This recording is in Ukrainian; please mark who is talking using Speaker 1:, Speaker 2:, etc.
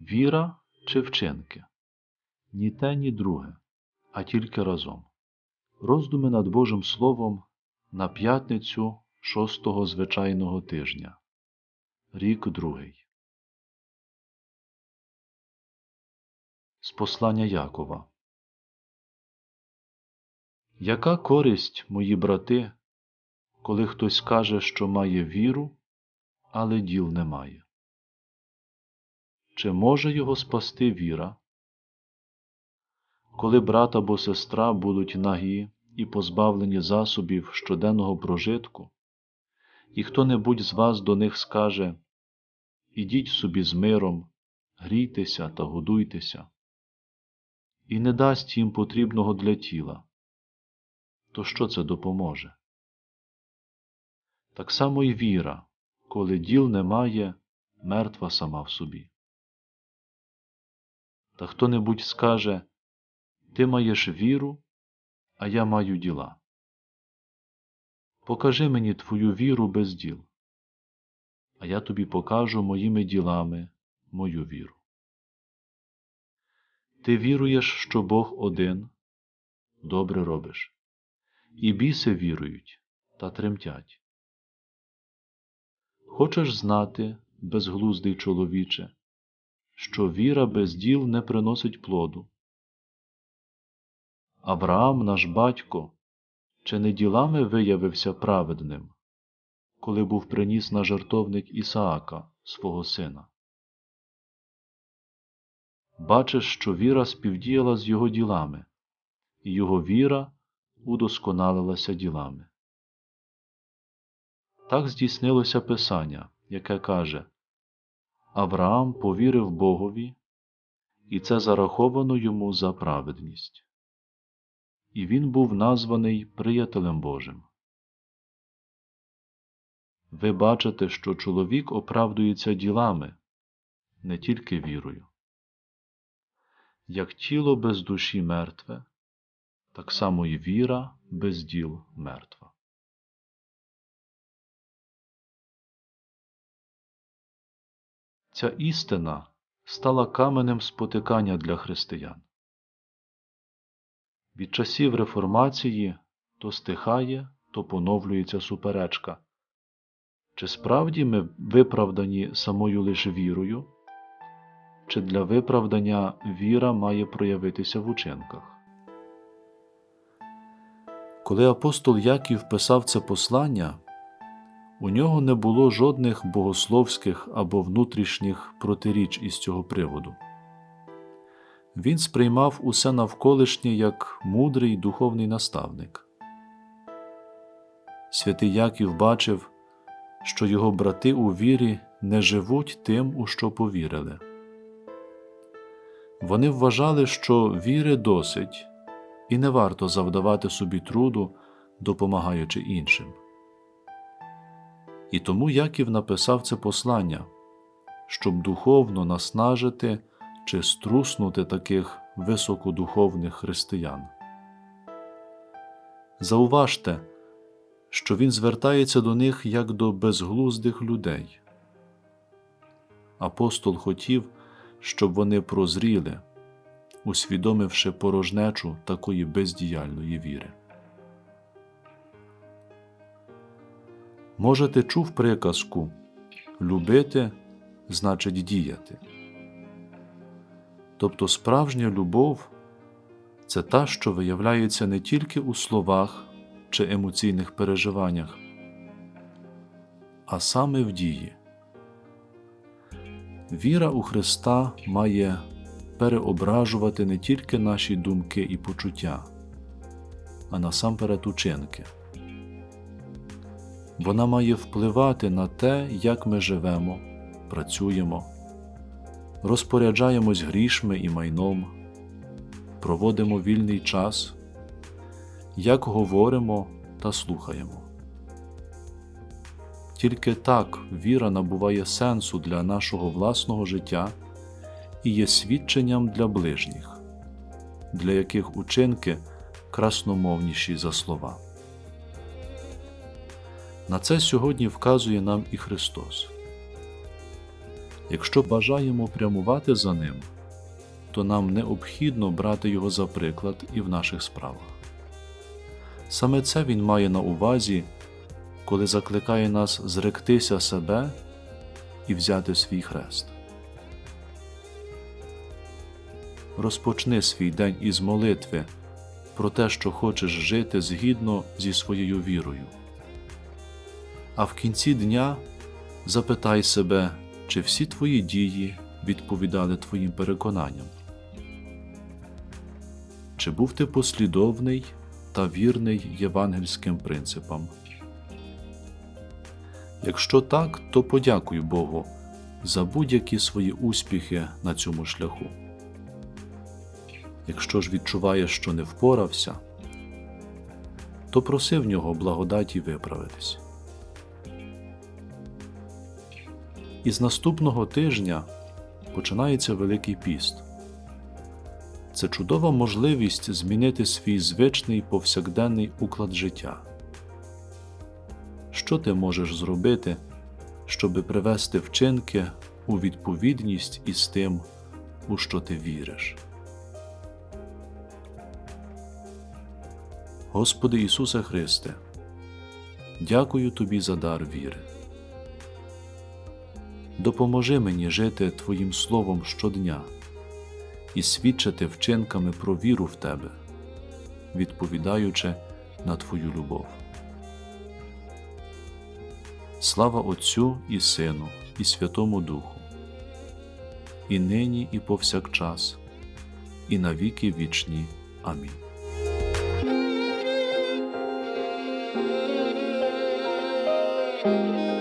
Speaker 1: Віра чи вчинки? Ні те, ні друге, а тільки разом. Роздуми над Божим Словом на п'ятницю шостого звичайного тижня. Рік другий. З послання Якова. Яка користь, мої брати, коли хтось каже, що має віру, але діл не має? Чи може його спасти віра? Коли брат або сестра будуть нагі і позбавлені засобів щоденного прожитку, і хто-небудь з вас до них скаже Ідіть собі з миром, грійтеся та годуйтеся, і не дасть їм потрібного для тіла, то що це допоможе? Так само й віра, коли діл немає, мертва сама в собі. Та хто-небудь скаже Ти маєш віру, а я маю діла. Покажи мені твою віру без діл, а я тобі покажу моїми ділами мою віру. Ти віруєш, що Бог один, добре робиш, і біси вірують та тремтять. Хочеш знати, безглуздий чоловіче, що віра без діл не приносить плоду. Авраам, наш батько, чи не ділами виявився праведним, коли був приніс на жертовник Ісаака, свого сина? Бачиш, що віра співдіяла з його ділами, і його віра удосконалилася ділами. Так здійснилося Писання, яке каже Авраам повірив Богові, і це зараховано йому за праведність. І він був названий приятелем Божим. Ви бачите, що чоловік оправдується ділами, не тільки вірою. Як тіло без душі мертве, так само і віра без діл мертва. Ця істина стала каменем спотикання для християн. Від часів реформації то стихає, то поновлюється суперечка. Чи справді ми виправдані самою лише вірою, чи для виправдання віра має проявитися в учинках? Коли апостол Яків писав це послання, у нього не було жодних богословських або внутрішніх протиріч із цього приводу. Він сприймав усе навколишнє як мудрий духовний наставник. Святий Яків бачив, що його брати у вірі не живуть тим, у що повірили. Вони вважали, що віри досить, і не варто завдавати собі труду, допомагаючи іншим. І тому Яків написав це послання, щоб духовно наснажити чи струснути таких високодуховних християн. Зауважте, що він звертається до них як до безглуздих людей. Апостол хотів, щоб вони прозріли, усвідомивши порожнечу такої бездіяльної віри. Може, ти чув приказку любити значить діяти. Тобто справжня любов це та, що виявляється не тільки у словах чи емоційних переживаннях, а саме в дії. Віра у Христа має переображувати не тільки наші думки і почуття, а насамперед учинки. Вона має впливати на те, як ми живемо, працюємо, розпоряджаємось грішми і майном, проводимо вільний час, як говоримо та слухаємо. Тільки так віра набуває сенсу для нашого власного життя і є свідченням для ближніх, для яких учинки красномовніші за слова. На це сьогодні вказує нам і Христос. Якщо бажаємо прямувати за ним, то нам необхідно брати його за приклад і в наших справах. Саме це він має на увазі, коли закликає нас зректися себе і взяти свій хрест. Розпочни свій день із молитви про те, що хочеш жити згідно зі своєю вірою. А в кінці дня запитай себе, чи всі твої дії відповідали твоїм переконанням. Чи був ти послідовний та вірний євангельським принципам? Якщо так, то подякуй Богу за будь-які свої успіхи на цьому шляху. Якщо ж відчуваєш, що не впорався, то проси в нього благодаті виправитись. Із наступного тижня починається Великий піст. Це чудова можливість змінити свій звичний повсякденний уклад життя. Що ти можеш зробити, щоби привести вчинки у відповідність із тим, у що ти віриш? Господи Ісусе Христе, дякую Тобі за дар віри допоможи мені жити Твоїм Словом щодня і свідчити вчинками про віру в Тебе, відповідаючи на Твою любов. Слава Отцю і Сину, і Святому Духу, і нині, і повсякчас, і навіки вічні. Амінь. thank you